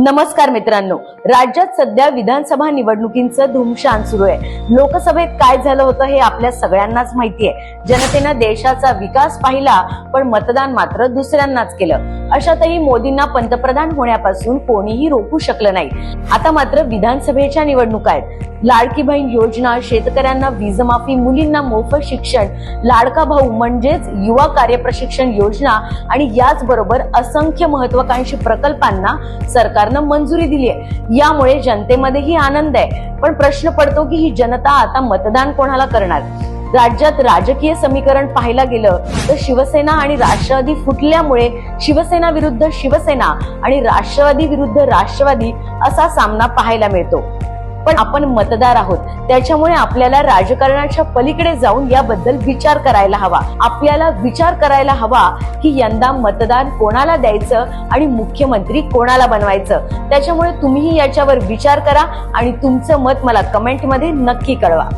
नमस्कार मित्रांनो. राज्यात सध्या विधानसभा निवडणुकींचं धुमशान सुरू आहे. लोकसभेत काय झालं होतं हे आपल्या सगळ्यांनाच माहिती आहे. जनतेनं देशाचा विकास पाहिला पण मतदान मात्र दुसऱ्यांनाच केलं. अशातही मोदींना पंतप्रधान होण्यापासून कोणीही रोखू शकलं नाही. आता मात्र विधानसभेच्या निवडणुका आहेत. लाडकी बहीण योजना शेतकऱ्यांना वीजमाफी मुलींना मोफत शिक्षण लाडका भाऊ म्हणजेच युवा कार्यप्रशिक्षण योजना आणि याचबरोबर असंख्य महत्वाकांक्षी प्रकल्पांना सरकारनं मंजुरी दिली आहे यामुळे जनतेमध्येही आनंद आहे. पण प्रश्न पडतो की ही जनता आता मतदान कोणाला करणार? राज्यात राजकीय समीकरण पाहायला गेलं तर शिवसेना आणि राष्ट्रवादी फुटल्यामुळे शिवसेना विरुद्ध शिवसेना आणि राष्ट्रवादी विरुद्ध राष्ट्रवादी असा सामना पाहायला मिळतो. पण आपण मतदार आहोत. त्याच्यामुळे आपल्याला राजकारणाच्या पलीकडे जाऊन याबद्दल विचार करायला हवा. आपल्याला विचार करायला हवा की यंदा मतदान कोणाला द्यायचं आणि मुख्यमंत्री कोणाला बनवायचं. त्याच्यामुळे तुम्हीही याच्यावर विचार करा आणि तुमचं मत मला कमेंटमध्ये नक्की कळवा.